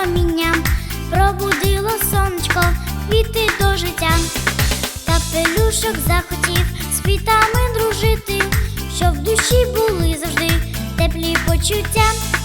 промінням, пробудило сонечко, квіти до життя. та пелюшок захотів з квітами дружити, щоб в душі були завжди теплі почуття.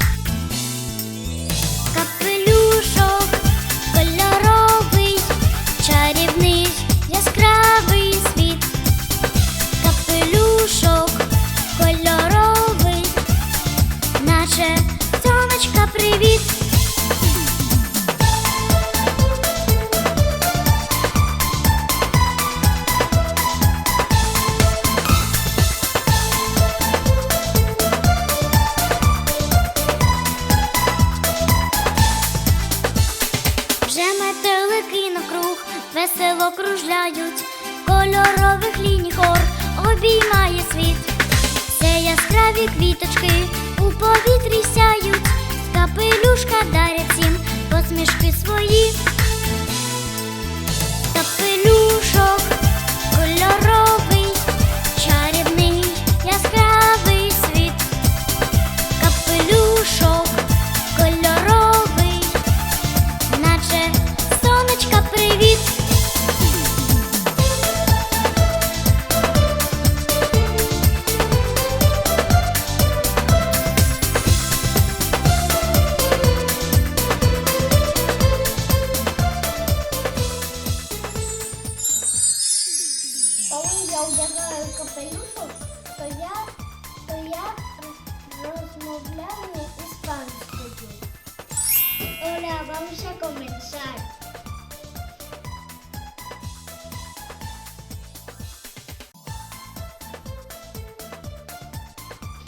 Весело кружляють, кольорових ліній хор обіймає світ. Це яскраві квіточки у повітрі сяють, капелюшка дарять всім посмішки свої. Капелюшок кольоровий, чарівний, яскравий світ. Капелюшок кольоровий, наче сонечка привіт. То я, то я розмовляю іспанською. Hola, vamos a comenzar.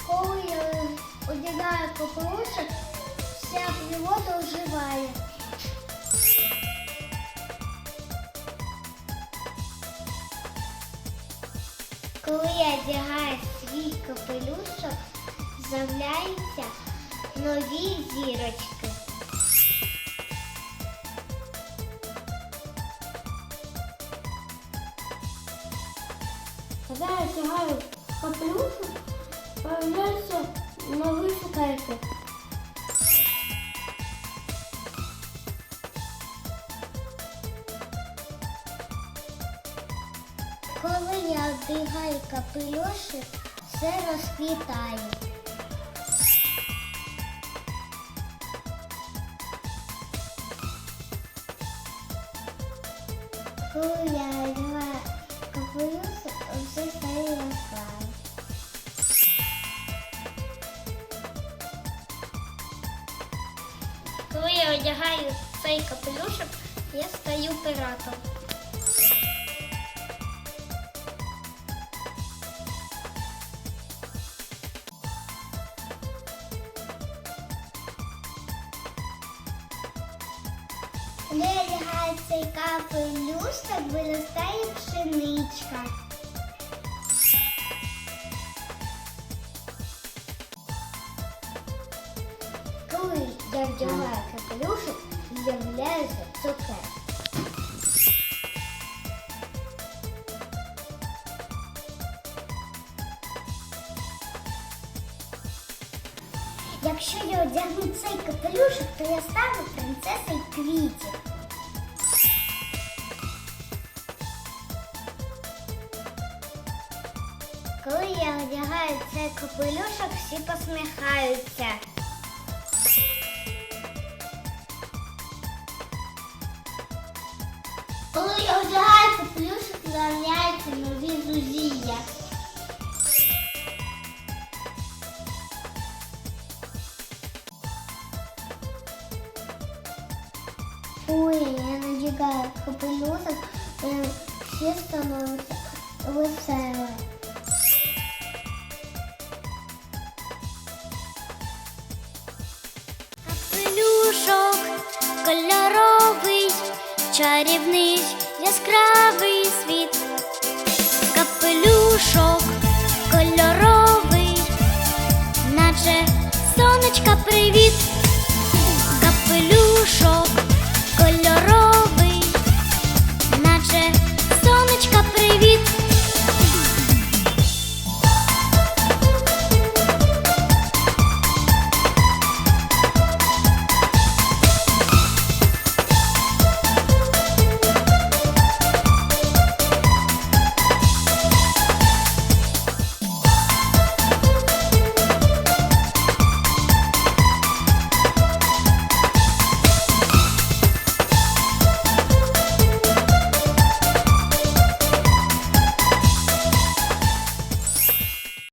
Коли одягаю капелюшок, вся природа оживає. Коли я одягаю свій капелюшок, з'являються нові зірочки. Коли я одягаю капелюшок, з'являються нові цукерки. Коли я одягаю капелюшок, все розквітає. Коли я одягаю капелюшок, все стає яскравим. Коли я одягаю цей капелюшок, я стаю піратом. Коли цей одягаю цей виростає пшеничка. Коли я вдягаю капелюшок, з'являється цукерки. Якщо я одягну цей капелюшок, то я стану принцесою квітів. Коли я одягаю цей капелюшок, всі посміхаються. Коли я одягаю капелюшок, з'являються нові зузія. Ой, я надягаю капелюшок, і всі становляться веселі. Капелюшок кольоровий, чарівний, яскравий світ. Капелюшок кольоровий, наче сонечка привіт.